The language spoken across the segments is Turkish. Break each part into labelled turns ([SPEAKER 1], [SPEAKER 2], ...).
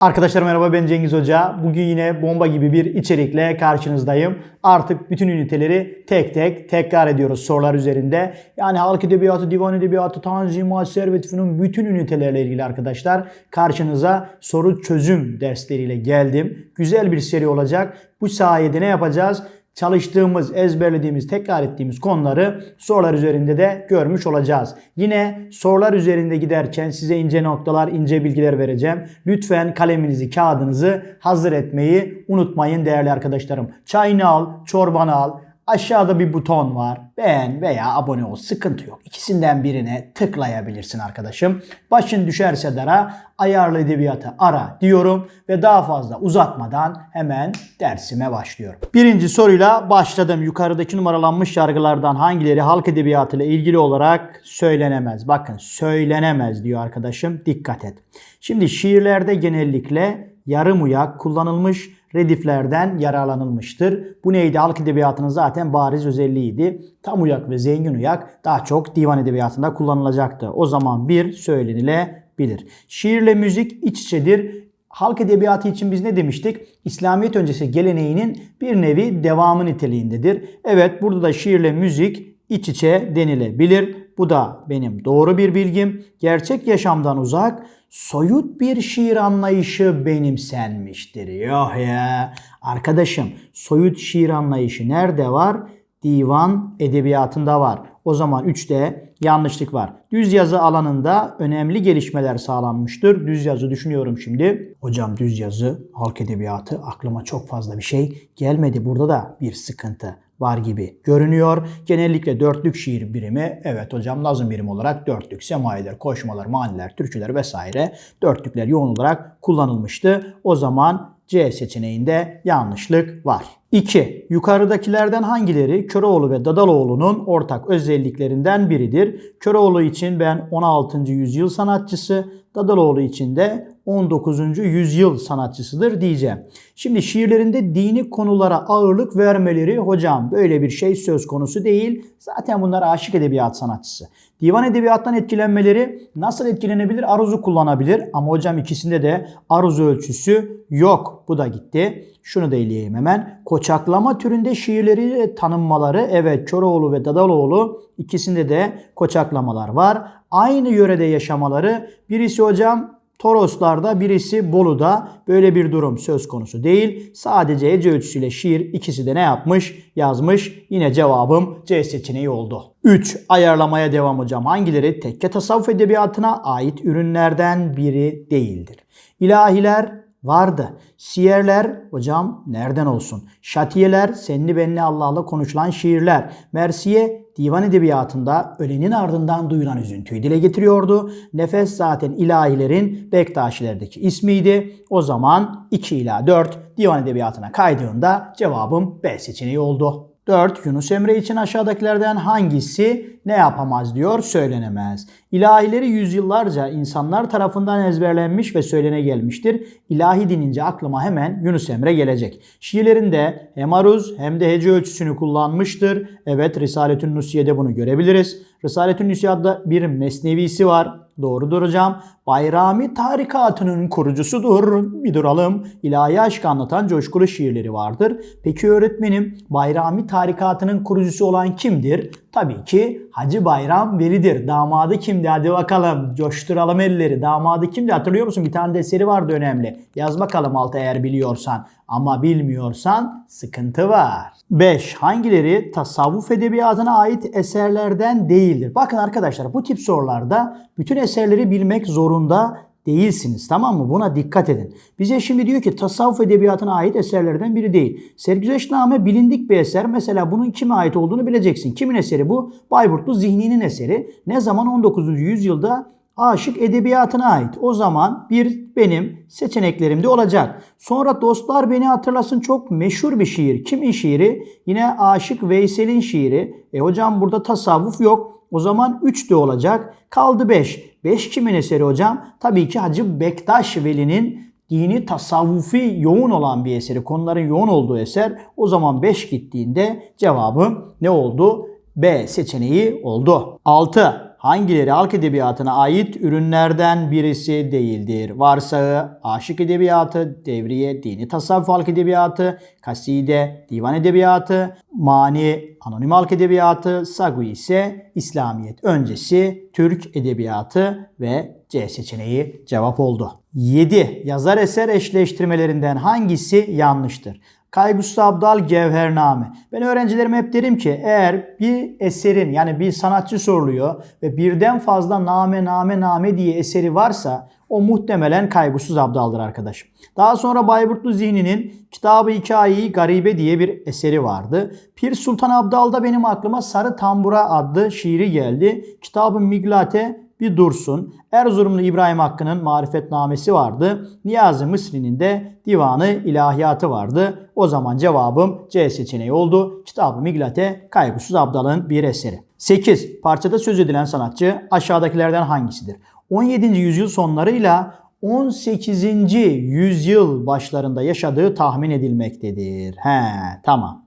[SPEAKER 1] Arkadaşlar merhaba ben Cengiz Hoca. Bugün yine bomba gibi bir içerikle karşınızdayım. Artık bütün üniteleri tek tek tekrar ediyoruz sorular üzerinde. Yani halk edebiyatı, divan edebiyatı, tanzimat, servet bütün ünitelerle ilgili arkadaşlar karşınıza soru çözüm dersleriyle geldim. Güzel bir seri olacak. Bu sayede ne yapacağız? Çalıştığımız, ezberlediğimiz, tekrar ettiğimiz konuları sorular üzerinde de görmüş olacağız. Yine sorular üzerinde giderken size ince noktalar, ince bilgiler vereceğim. Lütfen kaleminizi, kağıdınızı hazır etmeyi unutmayın değerli arkadaşlarım. Çayını al, çorbanı al. Aşağıda bir buton var. Beğen veya abone ol. Sıkıntı yok. İkisinden birine tıklayabilirsin arkadaşım. Başın düşerse dara ayarlı edebiyatı ara diyorum ve daha fazla uzatmadan hemen dersime başlıyorum. Birinci soruyla başladım. Yukarıdaki numaralanmış yargılardan hangileri halk edebiyatı ile ilgili olarak söylenemez? Bakın söylenemez diyor arkadaşım. Dikkat et. Şimdi şiirlerde genellikle yarım uyak kullanılmış rediflerden yararlanılmıştır. Bu neydi? Halk edebiyatının zaten bariz özelliğiydi. Tam uyak ve zengin uyak daha çok divan edebiyatında kullanılacaktı. O zaman bir söylenilebilir. Şiirle müzik iç içedir. Halk edebiyatı için biz ne demiştik? İslamiyet öncesi geleneğinin bir nevi devamı niteliğindedir. Evet burada da şiirle müzik iç içe denilebilir. Bu da benim doğru bir bilgim. Gerçek yaşamdan uzak, soyut bir şiir anlayışı benimsenmiştir. Yok ya. Arkadaşım soyut şiir anlayışı nerede var? Divan edebiyatında var. O zaman 3'te yanlışlık var. Düz yazı alanında önemli gelişmeler sağlanmıştır. Düz yazı düşünüyorum şimdi. Hocam düz yazı, halk edebiyatı aklıma çok fazla bir şey gelmedi. Burada da bir sıkıntı var gibi görünüyor. Genellikle dörtlük şiir birimi, evet hocam nazım birimi olarak dörtlük, semayiler, koşmalar, maniler, türküler vesaire dörtlükler yoğun olarak kullanılmıştı. O zaman C seçeneğinde yanlışlık var. 2. Yukarıdakilerden hangileri Köroğlu ve Dadaloğlu'nun ortak özelliklerinden biridir? Köroğlu için ben 16. yüzyıl sanatçısı, Dadaloğlu için de 19. yüzyıl sanatçısıdır diyeceğim. Şimdi şiirlerinde dini konulara ağırlık vermeleri hocam böyle bir şey söz konusu değil. Zaten bunlar aşık edebiyat sanatçısı. Divan edebiyattan etkilenmeleri nasıl etkilenebilir? Aruzu kullanabilir ama hocam ikisinde de aruz ölçüsü yok. Bu da gitti. Şunu da eleyeyim hemen. Koçaklama türünde şiirleri tanınmaları evet Köroğlu ve Dadaloğlu ikisinde de koçaklamalar var. Aynı yörede yaşamaları birisi hocam Toroslarda birisi Bolu'da böyle bir durum söz konusu değil. Sadece hece ölçüsüyle şiir ikisi de ne yapmış? Yazmış. Yine cevabım C seçeneği oldu. 3. Ayarlamaya devam hocam. Hangileri tekke tasavvuf edebiyatına ait ürünlerden biri değildir? İlahiler vardı. Siyerler hocam nereden olsun? Şatiyeler senli benli Allah'la konuşulan şiirler. Mersiye divan edebiyatında ölenin ardından duyulan üzüntüyü dile getiriyordu. Nefes zaten ilahilerin Bektaşilerdeki ismiydi. O zaman 2 ila 4 divan edebiyatına kaydığında cevabım B seçeneği oldu. 4. Yunus Emre için aşağıdakilerden hangisi ne yapamaz diyor söylenemez. İlahileri yüzyıllarca insanlar tarafından ezberlenmiş ve söylene gelmiştir. İlahi denince aklıma hemen Yunus Emre gelecek. Şiirlerinde hem aruz hem de hece ölçüsünü kullanmıştır. Evet Risaletün Nusiye'de bunu görebiliriz. Risaletün Nusiye adlı bir mesnevisi var. Doğrudur hocam. Bayrami tarikatının kurucusudur. Bir duralım. İlahi aşkı anlatan coşkulu şiirleri vardır. Peki öğretmenim Bayrami tarikatının kurucusu olan kimdir? Tabii ki Hacı Bayram Veli'dir. Damadı kimdi? Hadi bakalım coşturalım elleri. Damadı kimdi? Hatırlıyor musun? Bir tane de eseri vardı önemli. Yaz bakalım alta eğer biliyorsan. Ama bilmiyorsan sıkıntı var. 5. Hangileri tasavvuf edebiyatına ait eserlerden değildir? Bakın arkadaşlar bu tip sorularda bütün eserleri bilmek zorunda değilsiniz. Tamam mı? Buna dikkat edin. Bize şimdi diyor ki tasavvuf edebiyatına ait eserlerden biri değil. Sergüzeşname bilindik bir eser. Mesela bunun kime ait olduğunu bileceksin. Kimin eseri bu? Bayburtlu Zihni'nin eseri. Ne zaman? 19. yüzyılda aşık edebiyatına ait. O zaman bir benim seçeneklerimde olacak. Sonra dostlar beni hatırlasın çok meşhur bir şiir. Kimin şiiri? Yine Aşık Veysel'in şiiri. E hocam burada tasavvuf yok. O zaman 3 de olacak. Kaldı 5. 5 kimin eseri hocam? Tabii ki Hacı Bektaş Veli'nin dini tasavvufi yoğun olan bir eseri. Konuların yoğun olduğu eser. O zaman 5 gittiğinde cevabım ne oldu? B seçeneği oldu. 6. hangileri halk edebiyatına ait ürünlerden birisi değildir? Varsağı, aşık edebiyatı, devriye, dini tasavvuf halk edebiyatı, kaside, divan edebiyatı, mani, anonim halk edebiyatı, sagu ise İslamiyet öncesi Türk edebiyatı ve C seçeneği cevap oldu. 7. Yazar eser eşleştirmelerinden hangisi yanlıştır? Kaygusuz Abdal Gevhername. Ben öğrencilerime hep derim ki eğer bir eserin yani bir sanatçı soruluyor ve birden fazla name name name diye eseri varsa o muhtemelen Kaygusuz Abdal'dır arkadaşım. Daha sonra Bayburtlu Zihni'nin Kitabı Hikayeyi Garibe diye bir eseri vardı. Pir Sultan Abdal'da benim aklıma Sarı Tambura adlı şiiri geldi. Kitabı Miglate bir dursun. Erzurumlu İbrahim Hakkı'nın marifetnamesi vardı. Niyazi Mısri'nin de divanı ilahiyatı vardı. O zaman cevabım C seçeneği oldu. Kitab-ı Miglate Kaygısız Abdal'ın bir eseri. 8. Parçada söz edilen sanatçı aşağıdakilerden hangisidir? 17. yüzyıl sonlarıyla 18. yüzyıl başlarında yaşadığı tahmin edilmektedir. He tamam.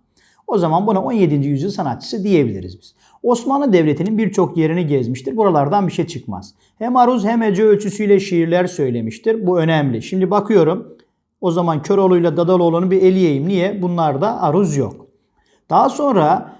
[SPEAKER 1] O zaman buna 17. yüzyıl sanatçısı diyebiliriz biz. Osmanlı Devleti'nin birçok yerini gezmiştir. Buralardan bir şey çıkmaz. Hem aruz hem ece ölçüsüyle şiirler söylemiştir. Bu önemli. Şimdi bakıyorum. O zaman Köroğlu'yla Dadaloğlu'nu bir eleyeyim. Niye? Bunlarda aruz yok. Daha sonra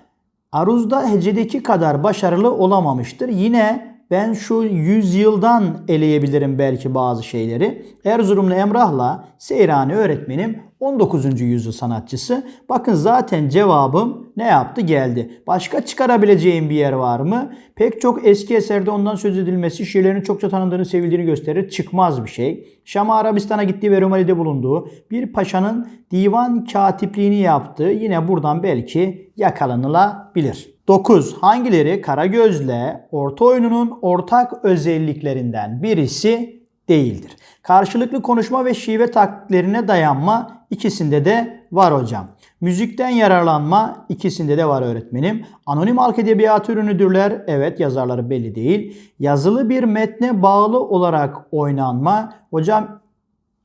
[SPEAKER 1] aruzda hecedeki kadar başarılı olamamıştır. Yine ben şu 100 yıldan eleyebilirim belki bazı şeyleri. Erzurumlu Emrah'la Seyrani öğretmenim 19. yüzyıl sanatçısı. Bakın zaten cevabım ne yaptı geldi. Başka çıkarabileceğim bir yer var mı? Pek çok eski eserde ondan söz edilmesi şiirlerin çokça tanındığını sevildiğini gösterir. Çıkmaz bir şey. Şam'a Arabistan'a gittiği ve Rumeli'de bulunduğu bir paşanın divan katipliğini yaptığı yine buradan belki yakalanılabilir. 9. Hangileri Karagöz'le orta oyununun ortak özelliklerinden birisi değildir? Karşılıklı konuşma ve şive taklitlerine dayanma ikisinde de var hocam. Müzikten yararlanma ikisinde de var öğretmenim. Anonim halk edebiyatı ürünüdürler. Evet yazarları belli değil. Yazılı bir metne bağlı olarak oynanma. Hocam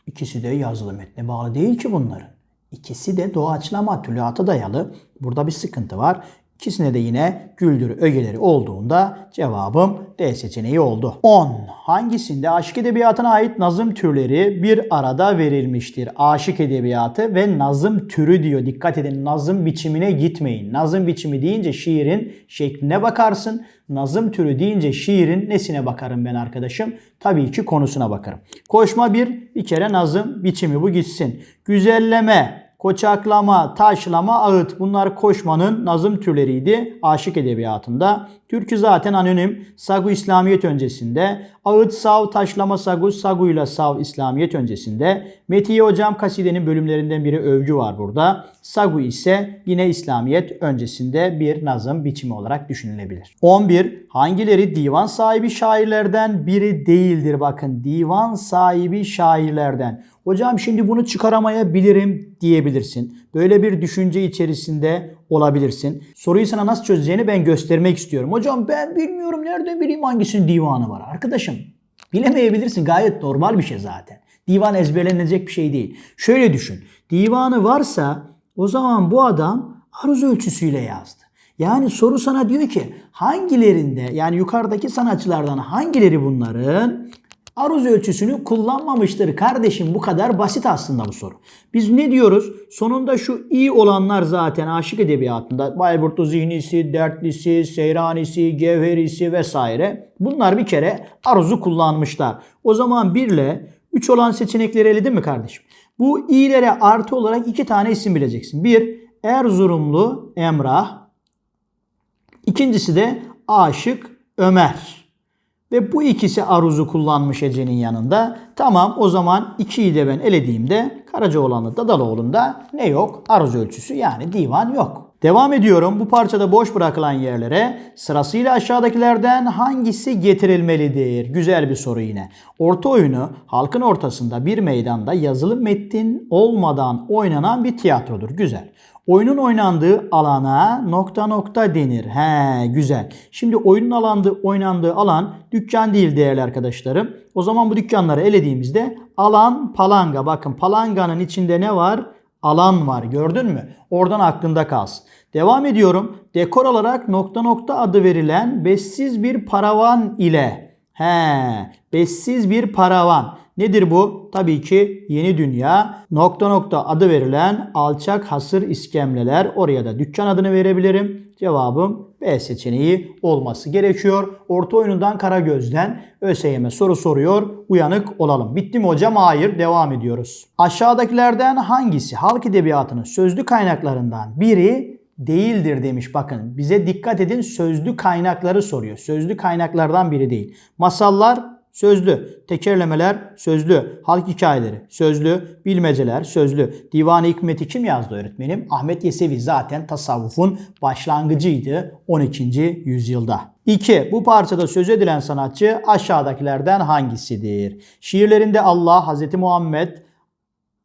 [SPEAKER 1] ikisi de yazılı metne bağlı değil ki bunların. İkisi de doğaçlama tülüata dayalı. Burada bir sıkıntı var. İkisine de yine güldürü ögeleri olduğunda cevabım D seçeneği oldu. 10. Hangisinde aşık edebiyatına ait nazım türleri bir arada verilmiştir? Aşık edebiyatı ve nazım türü diyor. Dikkat edin nazım biçimine gitmeyin. Nazım biçimi deyince şiirin şekline bakarsın. Nazım türü deyince şiirin nesine bakarım ben arkadaşım? Tabii ki konusuna bakarım. Koşma bir, bir kere nazım biçimi bu gitsin. Güzelleme, koçaklama, taşlama, ağıt bunlar koşmanın nazım türleriydi aşık edebiyatında. Türkü zaten anonim. Sagu İslamiyet öncesinde. Ağıt sav, taşlama sagu, saguyla sav İslamiyet öncesinde. Metiye hocam kasidenin bölümlerinden biri övgü var burada. Sagu ise yine İslamiyet öncesinde bir nazım biçimi olarak düşünülebilir. 11. Hangileri divan sahibi şairlerden biri değildir? Bakın divan sahibi şairlerden. Hocam şimdi bunu çıkaramayabilirim diyebilirsin. Böyle bir düşünce içerisinde olabilirsin. Soruyu sana nasıl çözeceğini ben göstermek istiyorum. Hocam ben bilmiyorum nereden bileyim hangisinin divanı var. Arkadaşım bilemeyebilirsin gayet normal bir şey zaten. Divan ezberlenecek bir şey değil. Şöyle düşün. Divanı varsa o zaman bu adam aruz ölçüsüyle yazdı. Yani soru sana diyor ki hangilerinde yani yukarıdaki sanatçılardan hangileri bunların aruz ölçüsünü kullanmamıştır kardeşim. Bu kadar basit aslında bu soru. Biz ne diyoruz? Sonunda şu iyi olanlar zaten aşık edebiyatında Bayburtlu zihnisi, dertlisi, seyranisi, gevherisi vesaire. Bunlar bir kere aruzu kullanmışlar. O zaman 1 ile 3 olan seçenekleri eledin mi kardeşim? Bu iyilere artı olarak iki tane isim bileceksin. Bir Erzurumlu Emrah. İkincisi de Aşık Ömer. Ve bu ikisi aruzu kullanmış Ece'nin yanında. Tamam o zaman 2'yi de ben elediğimde Karacaoğlan'la Dadaloğlu'nda ne yok? Aruz ölçüsü yani divan yok. Devam ediyorum. Bu parçada boş bırakılan yerlere sırasıyla aşağıdakilerden hangisi getirilmelidir? Güzel bir soru yine. Orta oyunu halkın ortasında bir meydanda yazılı metin olmadan oynanan bir tiyatrodur. Güzel. Oyunun oynandığı alana nokta nokta denir. He güzel. Şimdi oyunun alandığı, oynandığı alan dükkan değil değerli arkadaşlarım. O zaman bu dükkanları elediğimizde alan palanga. Bakın palanganın içinde ne var? alan var gördün mü? Oradan aklında kalsın. Devam ediyorum. Dekor olarak nokta nokta adı verilen bessiz bir paravan ile He, bessiz bir paravan. Nedir bu? Tabii ki yeni dünya. Nokta nokta adı verilen alçak hasır iskemleler. Oraya da dükkan adını verebilirim. Cevabım B seçeneği olması gerekiyor. Orta oyunundan Karagöz'den ÖSYM soru soruyor. Uyanık olalım. Bitti mi hocam? Hayır. Devam ediyoruz. Aşağıdakilerden hangisi halk edebiyatının sözlü kaynaklarından biri değildir demiş. Bakın bize dikkat edin sözlü kaynakları soruyor. Sözlü kaynaklardan biri değil. Masallar sözlü, tekerlemeler sözlü, halk hikayeleri sözlü, bilmeceler sözlü. Divan-ı Hikmet'i kim yazdı öğretmenim? Ahmet Yesevi zaten tasavvufun başlangıcıydı 12. yüzyılda. 2. Bu parçada söz edilen sanatçı aşağıdakilerden hangisidir? Şiirlerinde Allah, Hz. Muhammed,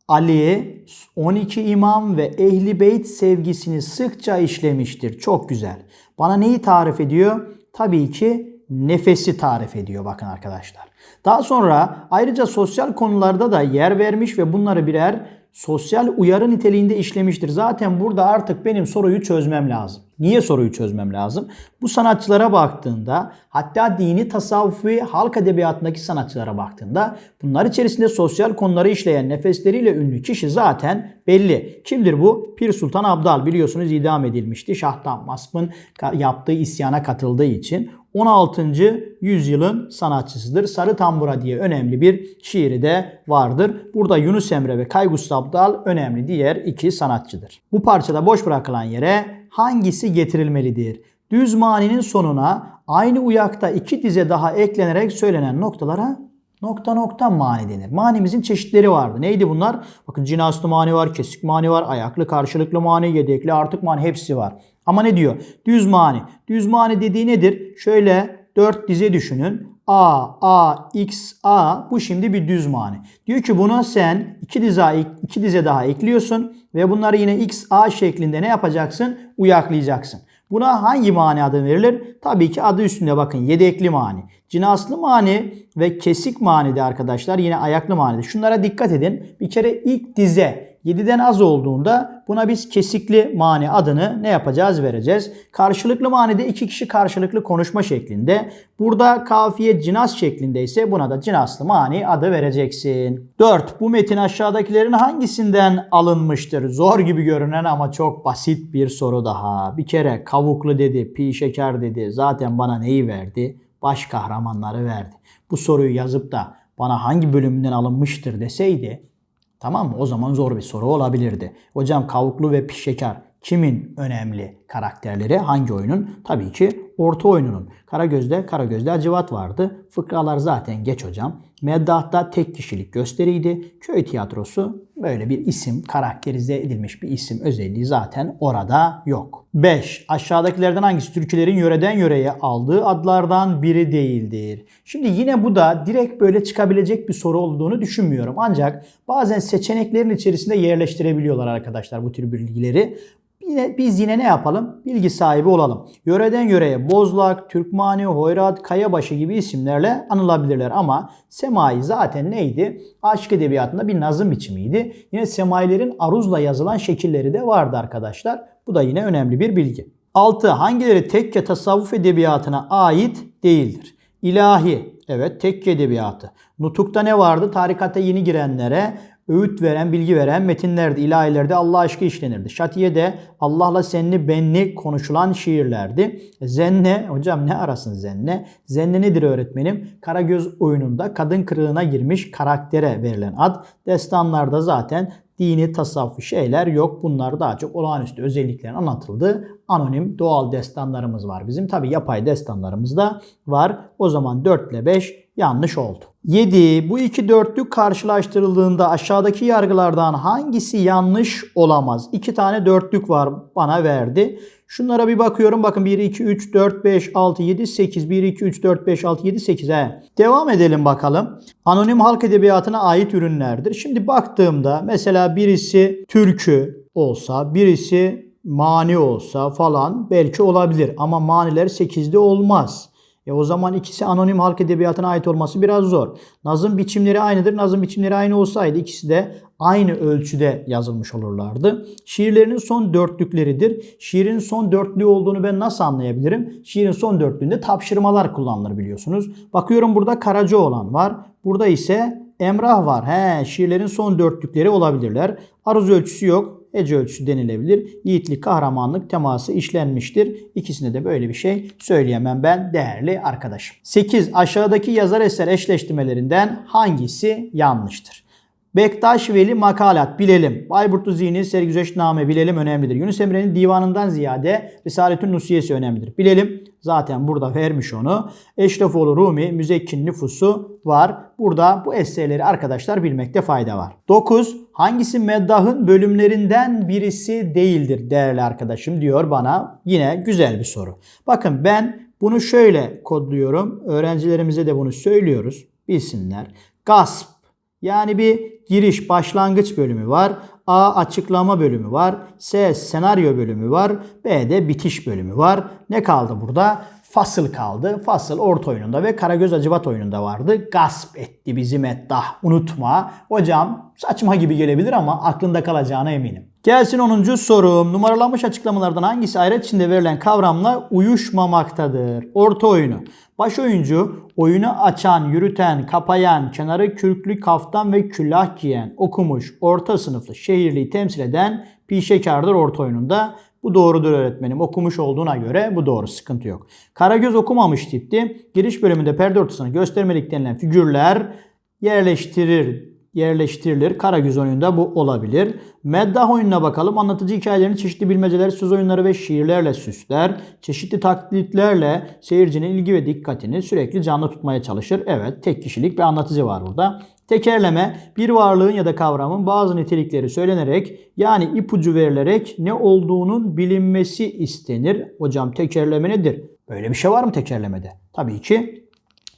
[SPEAKER 1] Ali 12 imam ve ehli beyt sevgisini sıkça işlemiştir. Çok güzel. Bana neyi tarif ediyor? Tabii ki nefesi tarif ediyor bakın arkadaşlar. Daha sonra ayrıca sosyal konularda da yer vermiş ve bunları birer sosyal uyarı niteliğinde işlemiştir. Zaten burada artık benim soruyu çözmem lazım. Niye soruyu çözmem lazım? Bu sanatçılara baktığında hatta dini tasavvufi halk edebiyatındaki sanatçılara baktığında bunlar içerisinde sosyal konuları işleyen nefesleriyle ünlü kişi zaten belli. Kimdir bu? Pir Sultan Abdal biliyorsunuz idam edilmişti. Şah Tahmasp'ın yaptığı isyana katıldığı için 16. yüzyılın sanatçısıdır. Sarı Tambura diye önemli bir şiiri de vardır. Burada Yunus Emre ve Kaygus Abdal önemli diğer iki sanatçıdır. Bu parçada boş bırakılan yere hangisi getirilmelidir? Düz maninin sonuna aynı uyakta iki dize daha eklenerek söylenen noktalara nokta nokta mani denir. Manimizin çeşitleri vardı. Neydi bunlar? Bakın cinaslı mani var, kesik mani var, ayaklı karşılıklı mani, yedekli artık mani hepsi var. Ama ne diyor? Düz mani. Düz mani dediği nedir? Şöyle dört dize düşünün. A, A, X, A bu şimdi bir düz mani. Diyor ki buna sen iki dize, iki dize daha ekliyorsun ve bunları yine X, A şeklinde ne yapacaksın? Uyaklayacaksın. Buna hangi mani adı verilir? Tabii ki adı üstünde bakın yedekli mani. Cinaslı mani ve kesik mani de arkadaşlar yine ayaklı mani de. Şunlara dikkat edin. Bir kere ilk dize 7'den az olduğunda buna biz kesikli mani adını ne yapacağız vereceğiz. Karşılıklı manide iki kişi karşılıklı konuşma şeklinde. Burada kafiye cinas şeklinde ise buna da cinaslı mani adı vereceksin. 4. Bu metin aşağıdakilerin hangisinden alınmıştır? Zor gibi görünen ama çok basit bir soru daha. Bir kere kavuklu dedi, pi şeker dedi. Zaten bana neyi verdi? Baş kahramanları verdi. Bu soruyu yazıp da bana hangi bölümünden alınmıştır deseydi Tamam mı? O zaman zor bir soru olabilirdi. Hocam kavuklu ve pişekar kimin önemli karakterleri? Hangi oyunun? Tabii ki orta oyununun. Karagöz'de Karagöz'de Acıvat vardı. Fıkralar zaten geç hocam. Meddah'ta tek kişilik gösteriydi. Köy tiyatrosu böyle bir isim, karakterize edilmiş bir isim özelliği zaten orada yok. 5. Aşağıdakilerden hangisi türkülerin yöreden yöreye aldığı adlardan biri değildir? Şimdi yine bu da direkt böyle çıkabilecek bir soru olduğunu düşünmüyorum. Ancak bazen seçeneklerin içerisinde yerleştirebiliyorlar arkadaşlar bu tür bilgileri. Yine biz yine ne yapalım? Bilgi sahibi olalım. Yöreden yöreye Bozlak, Türkmani, Hoyrat, Kayabaşı gibi isimlerle anılabilirler ama semai zaten neydi? Aşk edebiyatında bir nazım biçimiydi. Yine semailerin aruzla yazılan şekilleri de vardı arkadaşlar. Bu da yine önemli bir bilgi. 6. Hangileri tekke tasavvuf edebiyatına ait değildir? İlahi, evet tekke edebiyatı. Nutukta ne vardı? Tarikata yeni girenlere öğüt veren, bilgi veren metinlerdi. İlahilerde Allah aşkı işlenirdi. Şatiye'de Allah'la senli benli konuşulan şiirlerdi. Zenne, hocam ne arasın zenne? Zenne nedir öğretmenim? Karagöz oyununda kadın kırığına girmiş karaktere verilen ad. Destanlarda zaten dini tasavvufi şeyler yok. Bunlar daha çok olağanüstü özelliklerin anlatıldığı anonim doğal destanlarımız var bizim. Tabi yapay destanlarımız da var. O zaman 4 ile 5 yanlış oldu. 7. Bu iki dörtlük karşılaştırıldığında aşağıdaki yargılardan hangisi yanlış olamaz? İki tane dörtlük var bana verdi. Şunlara bir bakıyorum. Bakın 1, 2, 3, 4, 5, 6, 7, 8. 1, 2, 3, 4, 5, 6, 7, 8. He. Devam edelim bakalım. Anonim halk edebiyatına ait ürünlerdir. Şimdi baktığımda mesela birisi türkü olsa, birisi mani olsa falan belki olabilir. Ama maniler 8'de olmaz. E o zaman ikisi anonim halk edebiyatına ait olması biraz zor. Nazım biçimleri aynıdır. Nazım biçimleri aynı olsaydı ikisi de aynı ölçüde yazılmış olurlardı. Şiirlerinin son dörtlükleridir. Şiirin son dörtlüğü olduğunu ben nasıl anlayabilirim? Şiirin son dörtlüğünde tapşırmalar kullanılır biliyorsunuz. Bakıyorum burada Karacaoğlan var. Burada ise Emrah var. He, şiirlerin son dörtlükleri olabilirler. Aruz ölçüsü yok. Hece ölçüsü denilebilir. Yiğitlik, kahramanlık teması işlenmiştir. İkisinde de böyle bir şey söyleyemem ben değerli arkadaşım. 8. Aşağıdaki yazar eser eşleştirmelerinden hangisi yanlıştır? Bektaş Veli Makalat bilelim. Bayburtlu Zihni Sergüzeşname bilelim önemlidir. Yunus Emre'nin divanından ziyade Risaletün Nusiyesi önemlidir. Bilelim zaten burada vermiş onu. Eşrefoğlu Rumi Müzekkin nüfusu var. Burada bu eserleri arkadaşlar bilmekte fayda var. 9. Hangisi Meddah'ın bölümlerinden birisi değildir değerli arkadaşım diyor bana. Yine güzel bir soru. Bakın ben bunu şöyle kodluyorum. Öğrencilerimize de bunu söylüyoruz. Bilsinler. Gasp yani bir giriş başlangıç bölümü var. A açıklama bölümü var. S senaryo bölümü var. B de bitiş bölümü var. Ne kaldı burada? Fasıl kaldı. Fasıl orta oyununda ve Karagöz Acıbat oyununda vardı. Gasp etti bizi meddah. Unutma. Hocam saçma gibi gelebilir ama aklında kalacağına eminim. Gelsin 10. sorum. Numaralanmış açıklamalardan hangisi ayret içinde verilen kavramla uyuşmamaktadır? Orta oyunu. Baş oyuncu oyunu açan, yürüten, kapayan, kenarı kürklü kaftan ve külah giyen, okumuş, orta sınıflı, şehirliyi temsil eden pişekardır orta oyununda. Bu doğrudur öğretmenim. Okumuş olduğuna göre bu doğru. Sıkıntı yok. Karagöz okumamış tipti. Giriş bölümünde perde ortasını göstermelik denilen figürler yerleştirir yerleştirilir. Karagöz oyununda bu olabilir. Meddah oyununa bakalım. Anlatıcı hikayelerini çeşitli bilmeceler, söz oyunları ve şiirlerle süsler. Çeşitli taklitlerle seyircinin ilgi ve dikkatini sürekli canlı tutmaya çalışır. Evet, tek kişilik bir anlatıcı var burada. Tekerleme bir varlığın ya da kavramın bazı nitelikleri söylenerek yani ipucu verilerek ne olduğunun bilinmesi istenir. Hocam tekerleme nedir? Böyle bir şey var mı tekerlemede? Tabii ki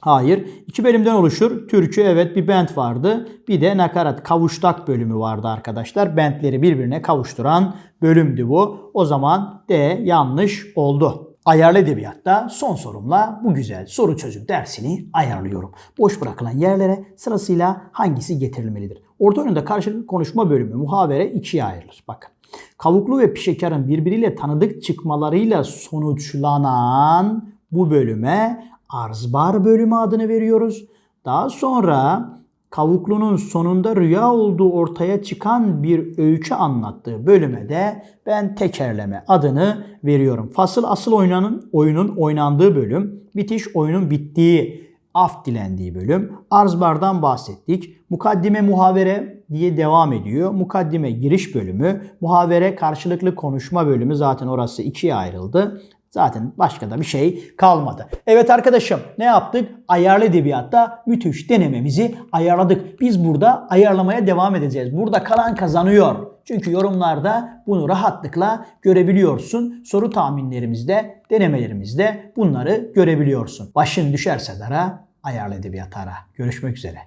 [SPEAKER 1] Hayır. İki bölümden oluşur. Türkü evet bir bent vardı. Bir de nakarat kavuştak bölümü vardı arkadaşlar. Bentleri birbirine kavuşturan bölümdü bu. O zaman D yanlış oldu. Ayarlı edebiyatta son sorumla bu güzel soru çözüm dersini ayarlıyorum. Boş bırakılan yerlere sırasıyla hangisi getirilmelidir? Orta oyunda karşılıklı konuşma bölümü muhavere ikiye ayrılır. Bakın. Kavuklu ve pişekarın birbiriyle tanıdık çıkmalarıyla sonuçlanan bu bölüme arzbar bölümü adını veriyoruz. Daha sonra Kavuklu'nun sonunda rüya olduğu ortaya çıkan bir öykü anlattığı bölüme de ben tekerleme adını veriyorum. Fasıl asıl oynanın oyunun oynandığı bölüm, bitiş oyunun bittiği, af dilendiği bölüm. Arzbardan bahsettik. Mukaddime muhavere diye devam ediyor. Mukaddime giriş bölümü, muhavere karşılıklı konuşma bölümü zaten orası ikiye ayrıldı. Zaten başka da bir şey kalmadı. Evet arkadaşım ne yaptık? Ayarlı edebiyatta müthiş denememizi ayarladık. Biz burada ayarlamaya devam edeceğiz. Burada kalan kazanıyor. Çünkü yorumlarda bunu rahatlıkla görebiliyorsun. Soru tahminlerimizde, denemelerimizde bunları görebiliyorsun. Başın düşerse dara ayarlı edebiyat ara. Görüşmek üzere.